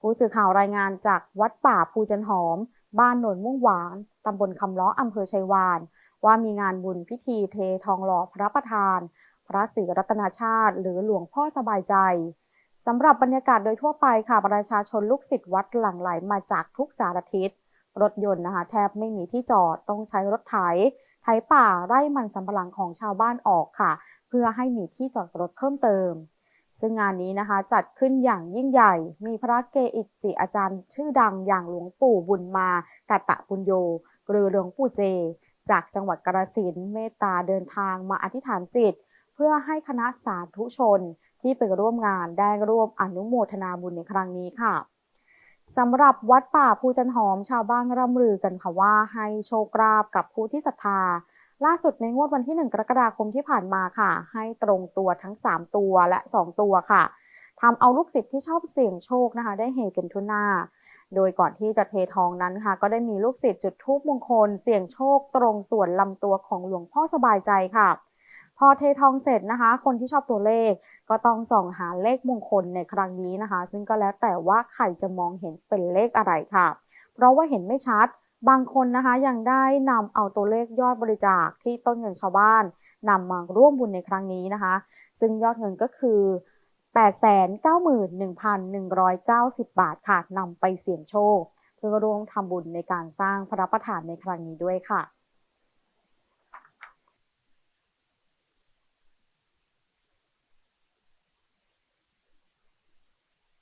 ผู้สื่อข่าวรายงานจากวัดป่าภูจันหอม บ้านโนนม่วงหวานตำบลคำล้ออำเภอชัยวาน ว่ามีงานบุญพิธีเททองหล่อพระประธาน พระศรีรัตนชาติ หรือหลวงพ่อสบายใจสำหรับบรรยากาศโดยทั่วไปค่ะประชาชนลูกศิษย์วัดหลั่งไหลมาจากทุกสารทิศรถยนต์นะคะแทบไม่มีที่จอดต้องใช้รถไถ ไถป่าไร่มันสำปะหลังของชาวบ้านออกค่ะ เพื่อให้มีที่จอดรถเพิ่มเติม ซึ่งงานนี้นะคะจัดขึ้นอย่างยิ่งใหญ่ มีพระเกอิจิอาจารย์ชื่อดังอย่างหลวงปู่บุญมากัตะปุญโยหรือหลวงปู่เจ จากจังหวัดกาฬสินเมตตาเดินทางมาอธิษฐานจิต เพื่อให้คณะสาธุชนที่ไปร่วมงานได้ร่วมอนุโมทนาบุญในครั้งนี้ค่ะสำหรับวัดป่าภูจันหอมชาวบ้านร่ำลือกันค่ะว่าให้โชคลาภกับผู้ที่ศรัทธา ล่าสุดในงวดวันที่ 1 กรกฎาคมที่ผ่านมาค่ะ ให้ตรงตัวทั้ง 3 ตัวและ 2 ตัวค่ะทำเอาลูกศิษย์ที่ชอบเสี่ยงโชคนะคะ ได้เฮกันทุนหน้า โดยก่อนที่จะเททองนั้นค่ะ ก็ได้มีลูกศิษย์จุดธูปมงคล เสี่ยงโชคตรงส่วนลำตัวของหลวงพ่อสบายใจค่ะ พอเททองเสร็จนะคะ คนที่ชอบตัวเลขก็ต้องส่องหาเลขมงคลในครั้งนี้นะคะ ซึ่งก็แล้วแต่ว่าใครจะมองเห็นเป็นเลขอะไรค่ะ เพราะว่าเห็นไม่ชัด บางคนนะคะยังได้นำเอาตัวเลขยอดบริจาคที่ต้นเงินชาวบ้านนำมาร่วมบุญในครั้งนี้นะคะ ซึ่งยอดเงินก็คือ 891,190 บาทค่ะนำไปเสี่ยงโชค เพื่อร่วมทำบุญในการสร้างพระประธานในครั้งนี้ด้วยค่ะ